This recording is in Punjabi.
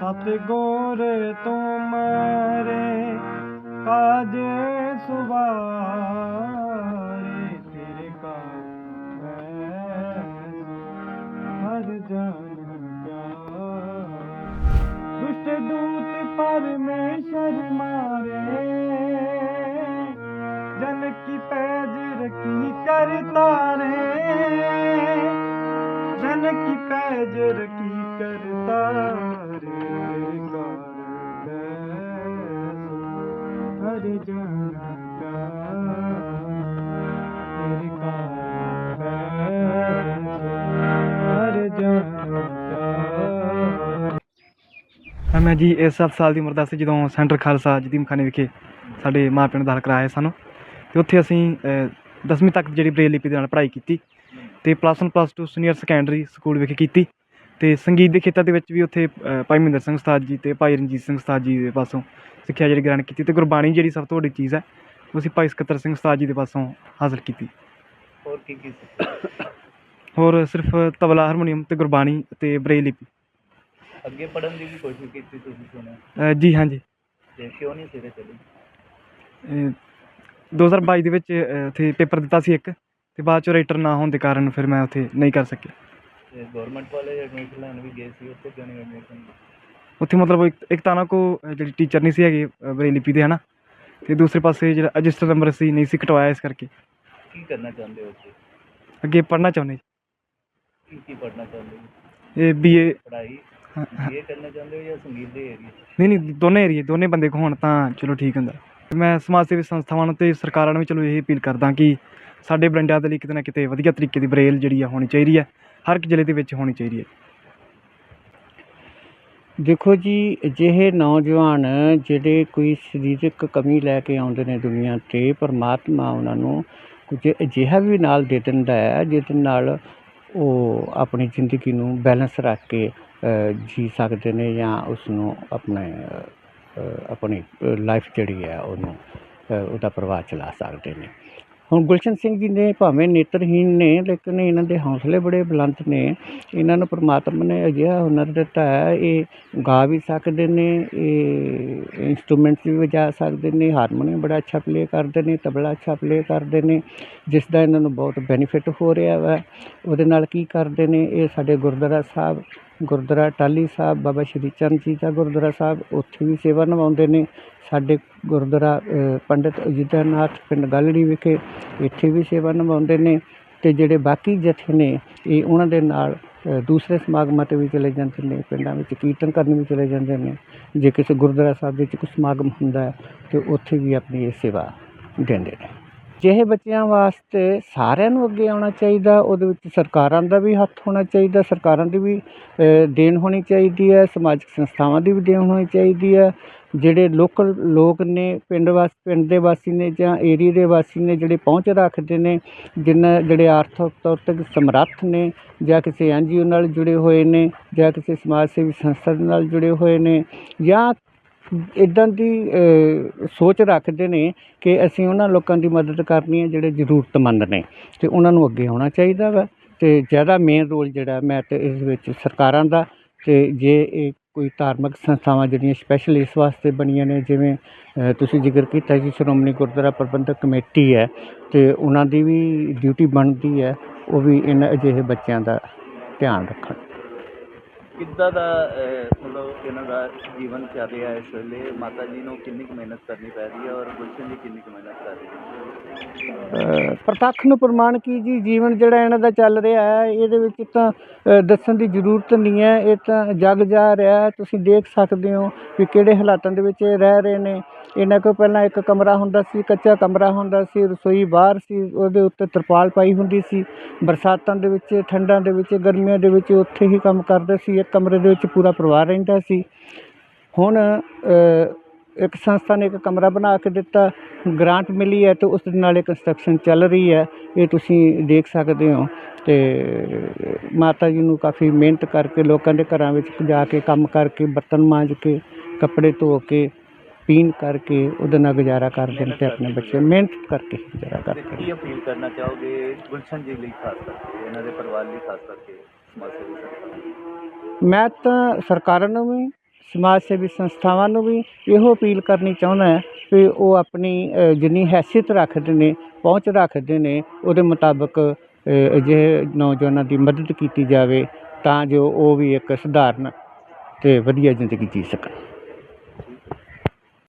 ਸਤ ਗੋਰ ਤੁਮਾਰੇ ਕਾਜ ਸੁਭਾਰੇ ਤੇਰੇ ਕਾ ਹਰ ਜਨ ਦੁਸ਼ਟ ਦੂਤ ਪਰਮੇਸ਼ਰ ਮਾਰੇ, ਜਨ ਕੀ ਪੈਜ ਰਖੀ ਕਰਤਾ ਰੇ ਜਨ ਕੀ ਪੈਜ ਰਖੀ ਕਰਤਾ ਮੈਂ ਜੀ ਇਸ 7 ਸਾਲ ਦੀ ਉਮਰ ਦਾ ਸੀ, ਜਦੋਂ ਸੈਂਟਰ ਖਾਲਸਾ ਜਦੀਮਖਾਨੇ ਵਿਖੇ ਸਾਡੇ ਮਾਪਿਆਂ ਨੇ ਦਾਖਲ ਕਰਾਇਆ ਸਾਨੂੰ। ਤੇ ਉੱਥੇ ਅਸੀਂ 10ਵੀਂ ਤੱਕ ਜਿਹੜੀ ਬ੍ਰੇਲ ਲਿਪੀ ਦੇ ਨਾਲ ਪੜ੍ਹਾਈ ਕੀਤੀ ਤੇ plus 1 plus 2 senior secondary school ਵਿਖੇ ਕੀਤੀ। ਤੇ ਸੰਗੀਤ ਦੇ ਖੇਤਰ ਦੇ ਵਿੱਚ ਵੀ ਉੱਥੇ ਭਾਈ ਮਹਿੰਦਰ ਸਿੰਘ ਉਸਤਾਦ ਜੀ ਤੇ ਭਾਈ ਰਣਜੀਤ ਸਿੰਘ ਉਸਤਾਦ ਜੀ ਦੇ ਪਾਸੋਂ ਸਿੱਖਿਆ ਜਿਹੜੀ ਗ੍ਰਹਿਣ ਕੀਤੀ ਤੇ ਗੁਰਬਾਣੀ ਜਿਹੜੀ ਸਭ ਤੋਂ ਵੱਡੀ ਚੀਜ਼ ਹੈ ਉਹ ਅਸੀਂ ਭਾਈ ਸਕੱਤਰ ਸਿੰਘ ਉਸਤਾਦ ਜੀ ਦੇ ਪਾਸੋਂ ਹਾਸਲ ਕੀਤੀ। ਹੋਰ ਕੀ ਕੀ ਹੋਰ ਸਿਰਫ ਤਬਲਾ ਹਾਰਮੋਨੀਅਮ ਤੇ ਗੁਰਬਾਣੀ ਤੇ ਬ੍ਰੇਲ ਲਿਪੀ। ਅੱਗੇ ਪੜਨ ਦੀ ਵੀ ਕੋਸ਼ਿਸ਼ ਕੀਤੀ ਤੁਸੀਂ ਸੁਣਿਆ ਜੀ ਹਾਂਜੀ ਤੇ ਕਿਉਂ ਨਹੀਂ ਸਿਰੇ ਚੜੀ ਅਹ 2022 ਦੇ ਵਿੱਚ ਉੱਥੇ ਪੇਪਰ ਦਿੱਤਾ ਸੀ ਇੱਕ ਤੇ ਬਾਅਦ ਚ ਰਾਈਟਰ ਨਾ ਹੋਣ ਦੇ ਕਾਰਨ ਫਿਰ ਮੈਂ ਉੱਥੇ ਨਹੀਂ ਕਰ ਸਕਿਆ। ਤੇ ਗਵਰਨਮੈਂਟ ਵਾਲੇ ਐਡਮਿਸ਼ਨ ਲੈਣ ਵੀ ਗਏ ਸੀ ਉੱਥੇ ਐਡਮਿਸ਼ਨ ਮਤਲਬ ਇੱਕ ਇੱਕ ਤਾਂ ਨਾ ਕੋ ਜਿਹੜੀ ਟੀਚਰ ਨਹੀਂ ਸੀ ਹੈਗੇ ਬਰੇਲੀ ਲਿਪੀ ਦੇ ਹਨਾ? ਤੇ ਦੂਸਰੇ ਪਾਸੇ ਜਿਹੜਾ ਰਜਿਸਟਰ ਨੰਬਰ ਸੀ ਨਹੀਂ ਸੀ ਕਟਵਾਇਆ ਇਸ ਕਰਕੇ। ਕੀ ਕਰਨਾ ਚਾਹੁੰਦੇ ਹੋ ਉੱਥੇ ਅੱਗੇ ਪੜ੍ਹਨਾ ਚਾਹੁੰਦੇ ਕੀ ਕੀ ਪੜਨਾ ਚਾਹੁੰਦੇ ਹੋ। ਇਹ ਬੀਏ ਪੜ੍ਹਾਈ? ਇਹ ਕਰਨਾ ਚਾਹੁੰਦੇ ਹੋ ਜਾਂ ਸੰਗੀਤ ਦੇ ਏਰੀਏ ਨਹੀਂ ਨਹੀਂ ਦੋਨੇ ਏਰੀਏ ਦੋਨੇ ਬੰਦੇ ਕੋ ਹੋਣ ਤਾਂ ਚਲੋ ਠੀਕ ਹੁੰਦਾ। ਮੈਂ ਸਮਾਜ ਸੇਵੀ ਸੰਸਥਾਵਾਂ ਨੂੰ ਤੇ ਸਰਕਾਰਾਂ ਨੂੰ ਵੀ ਚਲੋ ਇਹ ਅਪੀਲ ਕਰਦਾ ਕਿ ਸਾਡੇ ਬਰਿੰਡਿਆਂ ਦੇ ਲਈ ਕਿਤੇ ਨਾ ਕਿਤੇ ਵਧੀਆ ਤਰੀਕੇ ਦੀ ਬਰੇਲ ਜਿਹੜੀ ਆ ਹੋਣੀ ਚਾਹੀਦੀ ਹੈ ਹਰ ਇੱਕ ਜ਼ਿਲ੍ਹੇ ਦੇ ਵਿੱਚ ਹੋਣੀ ਚਾਹੀਦੀ ਹੈ। ਦੇਖੋ ਜੀ, ਅਜਿਹੇ ਨੌਜਵਾਨ ਜਿਹੜੇ ਕੋਈ ਸਰੀਰਕ ਕਮੀ ਲੈ ਕੇ ਆਉਂਦੇ ਨੇ ਦੁਨੀਆ ਤੇ, ਪਰਮਾਤਮਾ ਉਹਨਾਂ ਨੂੰ ਕੁਝ ਅਜਿਹਾ ਵੀ ਨਾਲ ਦੇ ਦਿੰਦਾ ਹੈ, ਜਿਹਦੇ ਨਾਲ ਉਹ ਆਪਣੀ ਜ਼ਿੰਦਗੀ ਨੂੰ ਬੈਲੈਂਸ ਰੱਖ ਕੇ ਜੀ ਸਕਦੇ ਨੇ ਜਾਂ ਉਸ ਨੂੰ ਆਪਣੇ ਆਪਣੀ ਲਾਈਫ ਜਿਹੜੀ ਹੈ ਉਹਨੂੰ ਉਹਦਾ ਪ੍ਰਵਾਹ ਚਲਾ ਸਕਦੇ ਨੇ। ਹੁਣ ਗੁਲਸ਼ਨ ਸਿੰਘ ਜੀ ਨੇ ਭਾਵੇਂ ਨੇਤਰਹੀਣ ਨੇ, ਲੇਕਿਨ ਇਹਨਾਂ ਦੇ ਹੌਸਲੇ ਬੜੇ ਬੁਲੰਦ ਨੇ। ਇਹਨਾਂ ਨੂੰ ਪਰਮਾਤਮਾ ਨੇ ਅਜਿਹਾ ਹੁਨਰ ਦਿੱਤਾ ਹੈ, ਇਹ ਗਾ ਵੀ ਸਕਦੇ ਨੇ, ਇਹ ਇੰਸਟਰੂਮੈਂਟਸ ਵੀ ਵਜਾ ਸਕਦੇ ਨੇ ਹਾਰਮੋਨੀਅਮ ਬੜਾ ਅੱਛਾ ਪਲੇ ਕਰਦੇ ਨੇ, ਤਬਲਾ ਅੱਛਾ ਪਲੇ ਕਰਦੇ ਨੇ, ਜਿਸ ਦਾ ਇਹਨਾਂ ਨੂੰ ਬਹੁਤ ਬੈਨੀਫਿਟ ਹੋ ਰਿਹਾ ਵਾ। ਉਹਦੇ ਨਾਲ ਕੀ ਕਰਦੇ ਨੇ, ਇਹ ਸਾਡੇ ਗੁਰਦੁਆਰਾ ਸਾਹਿਬ ਗੁਰਦੁਆਰਾ ਟਾਹਲੀ ਸਾਹਿਬ, ਬਾਬਾ ਸ਼੍ਰੀ ਚੰਦ ਜੀ ਦਾ ਗੁਰਦੁਆਰਾ ਸਾਹਿਬ, ਉੱਥੇ ਵੀ ਸੇਵਾ ਨਿਭਾਉਂਦੇ ਨੇ। ਸਾਡੇ ਗੁਰਦੁਆਰਾ ਪੰਡਿਤ ਪੰਡਿਤ ਨਾਥ ਪਿੰਡ ਗਾਲੜੀ ਵਿਖੇ ਇੱਥੇ ਵੀ ਸੇਵਾ ਨਿਭਾਉਂਦੇ ਨੇ ਅਤੇ ਜਿਹੜੇ ਬਾਕੀ ਜਥੇ ਨੇ, ਇਹ ਉਹਨਾਂ ਦੇ ਨਾਲ ਦੂਸਰੇ ਸਮਾਗਮਾਂ ਤੇ ਵੀ ਚਲੇ ਜਾਂਦੇ ਨੇ, ਪਿੰਡਾਂ ਵਿੱਚ ਕੀਰਤਨ ਕਰਨ ਵੀ ਚਲੇ ਜਾਂਦੇ ਨੇ। ਜੇ ਕਿਸੇ ਗੁਰਦੁਆਰਾ ਸਾਹਿਬ ਵਿੱਚ ਕੋਈ ਸਮਾਗਮ ਹੁੰਦਾ ਤਾਂ ਉੱਥੇ ਵੀ ਆਪਣੀ ਇਹ ਸੇਵਾ ਦਿੰਦੇ ਨੇ। ਅਜਿਹੇ ਬੱਚਿਆਂ ਵਾਸਤੇ ਸਾਰਿਆਂ ਨੂੰ ਅੱਗੇ ਆਉਣਾ ਚਾਹੀਦਾ, ਉਹਦੇ ਵਿੱਚ ਸਰਕਾਰਾਂ ਦਾ ਵੀ ਹੱਥ ਹੋਣਾ ਚਾਹੀਦਾ, ਸਰਕਾਰਾਂ ਦੀ ਵੀ ਦੇਣ ਹੋਣੀ ਚਾਹੀਦੀ ਹੈ, ਸਮਾਜਿਕ ਸੰਸਥਾਵਾਂ ਦੀ ਵੀ ਦੇਣ ਹੋਣੀ ਚਾਹੀਦੀ ਹੈ। ਜਿਹੜੇ ਲੋਕਲ ਲੋਕ ਨੇ, ਪਿੰਡ ਵਾਸ, ਪਿੰਡ ਦੇ ਵਾਸੀ ਨੇ ਜਾਂ ਏਰੀਏ ਦੇ ਵਾਸੀ ਨੇ ਜਿਹੜੇ ਪਹੁੰਚ ਰੱਖਦੇ ਨੇ ਜਿਨ੍ਹਾਂ ਜਿਹੜੇ ਆਰਥਿਕ ਤੌਰ ਤੇ ਸਮਰੱਥ ਨੇ ਜਾਂ ਕਿਸੇ ਐੱਨ ਜੀ ਓ ਨਾਲ ਜੁੜੇ ਹੋਏ ਨੇ ਜਾਂ ਕਿਸੇ ਸਮਾਜ ਸੇਵੀ ਸੰਸਥਾ ਦੇ ਨਾਲ ਜੁੜੇ ਹੋਏ ਨੇ ਜਾਂ ਇੱਦਾਂ ਦੀ ਸੋਚ ਰੱਖਦੇ ਨੇ ਕਿ ਅਸੀਂ ਉਹਨਾਂ ਲੋਕਾਂ ਦੀ ਮਦਦ ਕਰਨੀ ਹੈ ਜਿਹੜੇ ਜ਼ਰੂਰਤਮੰਦ ਨੇ ਅਤੇ ਉਹਨਾਂ ਨੂੰ ਅੱਗੇ ਆਉਣਾ ਚਾਹੀਦਾ ਵਾ ਅਤੇ ਜ਼ਿਆਦਾ ਮੇਨ ਰੋਲ ਜਿਹੜਾ ਮੈਂ ਤਾਂ ਇਸ ਵਿੱਚ ਸਰਕਾਰਾਂ ਦਾ ਅਤੇ ਜੇ ਇਹ ਕੋਈ ਧਾਰਮਿਕ ਸੰਸਥਾਵਾਂ ਜਿਹੜੀਆਂ ਸਪੈਸ਼ਲ ਇਸ ਵਾਸਤੇ ਬਣੀਆਂ ਨੇ ਜਿਵੇਂ ਤੁਸੀਂ ਜ਼ਿਕਰ ਕੀਤਾ ਜੀ ਸ਼੍ਰੋਮਣੀ ਗੁਰਦੁਆਰਾ ਪ੍ਰਬੰਧਕ ਕਮੇਟੀ ਹੈ ਅਤੇ ਉਹਨਾਂ ਦੀ ਵੀ ਡਿਊਟੀ ਬਣਦੀ ਹੈ, ਉਹ ਵੀ ਇਹਨਾਂ ਅਜਿਹੇ ਬੱਚਿਆਂ ਦਾ ਧਿਆਨ ਰੱਖਣ। ਕਿੱਦਾਂ ਦਾ ਮਤਲਬ ਇਹਨਾਂ ਦਾ ਜੀਵਨ ਚੱਲ ਰਿਹਾ ਇਸ ਵੇਲੇ। ਮਾਤਾ ਜੀ ਨੂੰ ਕਿੰਨੀ ਕੁ ਮਿਹਨਤ ਕਰਨੀ ਪੈ ਰਹੀ ਹੈ ਔਰ ਗੁਲਸ਼ਨ ਜੀ ਕਿੰਨੀ ਕੁ ਮਿਹਨਤ ਕਰ ਰਹੀ ਹੈ ਪ੍ਰਤੱਖ ਨੂੰ ਪ੍ਰਮਾਣ ਕੀ ਜੀ? ਜੀਵਨ ਜਿਹੜਾ ਇਹਨਾਂ ਦਾ ਚੱਲ ਰਿਹਾ ਹੈ, ਇਹਦੇ ਵਿੱਚ ਤਾਂ ਦੱਸਣ ਦੀ ਜ਼ਰੂਰਤ ਨਹੀਂ ਹੈ। ਇਹ ਤਾਂ ਜਗ ਜਾ ਰਿਹਾ ਤੁਸੀਂ ਦੇਖ ਸਕਦੇ ਹੋ ਕਿ ਕਿਹੜੇ ਹਾਲਾਤਾਂ ਦੇ ਵਿੱਚ ਇਹ ਰਹਿ ਰਹੇ ਨੇ। ਇਹਨਾਂ ਕੋਲ ਪਹਿਲਾਂ ਇੱਕ ਕਮਰਾ ਹੁੰਦਾ ਸੀ, ਕੱਚਾ ਕਮਰਾ ਹੁੰਦਾ ਸੀ, ਰਸੋਈ ਬਾਹਰ ਸੀ, ਉਹਦੇ ਉੱਤੇ ਤਰਪਾਲ ਪਾਈ ਹੁੰਦੀ ਸੀ। ਬਰਸਾਤਾਂ ਦੇ ਵਿੱਚ, ਠੰਡਾਂ ਦੇ ਵਿੱਚ, ਗਰਮੀਆਂ ਦੇ ਵਿੱਚ ਉੱਥੇ ਹੀ ਕੰਮ ਕਰਦੇ ਸੀ। ਇੱਕ ਕਮਰੇ ਦੇ ਵਿੱਚ ਪੂਰਾ ਪਰਿਵਾਰ ਰਹਿੰਦਾ ਸੀ। ਹੁਣ ਇੱਕ ਸੰਸਥਾ ਨੇ ਇੱਕ ਕਮਰਾ ਬਣਾ ਕੇ ਦਿੱਤਾ ਗ੍ਰਾਂਟ ਮਿਲੀ ਹੈ ਤੇ ਉਸ ਦੇ ਨਾਲ ਇਹ ਕੰਸਟਰਕਸ਼ਨ ਚੱਲ ਰਹੀ ਹੈ ਇਹ ਤੁਸੀਂ ਦੇਖ ਸਕਦੇ ਹੋ ਤੇ ਮਾਤਾ ਜੀ ਨੂੰ ਕਾਫੀ ਮਿਹਨਤ ਕਰਕੇ ਲੋਕਾਂ ਦੇ ਘਰਾਂ ਵਿੱਚ ਜਾ ਕੇ ਕੰਮ ਕਰਕੇ ਬਰਤਨ ਮਾਂਜ ਕੇ ਕੱਪੜੇ ਧੋ ਕੇ ਪੀਣ ਕਰਕੇ ਉਹਦੇ ਨਾਲ ਗੁਜ਼ਾਰਾ ਕਰਦੇ ਨੇ ਤੇ ਆਪਣੇ ਬੱਚੇ ਮਿਹਨਤ ਕਰਕੇ ਗੁਜ਼ਾਰਾ ਕਰਦੇ ਕੀ ਅਪੀਲ ਕਰਨਾ ਚਾਹੋਗੇ ਗੁਲਸ਼ਨ ਜੀ ਲਈ ਖਾਸ ਕਰਕੇ ਇਹਨਾਂ ਦੇ ਪਰਿਵਾਰ ਲਈ ਖਾਸ ਕਰਕੇ? ਮੈਂ ਤਾਂ ਸਰਕਾਰਾਂ ਨੂੰ ਵੀ ਸਮਾਜ ਸੇਵੀ ਸੰਸਥਾਵਾਂ ਨੂੰ ਵੀ ਇਹੋ ਅਪੀਲ ਕਰਨੀ ਚਾਹੁੰਦਾ ਹੈ ਕਿ ਉਹ ਆਪਣੀ ਜਿੰਨੀ ਹੈਸੀਅਤ ਰੱਖਦੇ ਨੇ, ਪਹੁੰਚ ਰੱਖਦੇ ਨੇ, ਉਹਦੇ ਮੁਤਾਬਕ ਅਜਿਹੇ ਨੌਜਵਾਨਾਂ ਦੀ ਮਦਦ ਕੀਤੀ ਜਾਵੇ ਤਾਂ ਜੋ ਉਹ ਵੀ ਇੱਕ ਸਧਾਰਨ ਤੇ ਵਧੀਆ ਜ਼ਿੰਦਗੀ ਜੀ ਸਕਣ।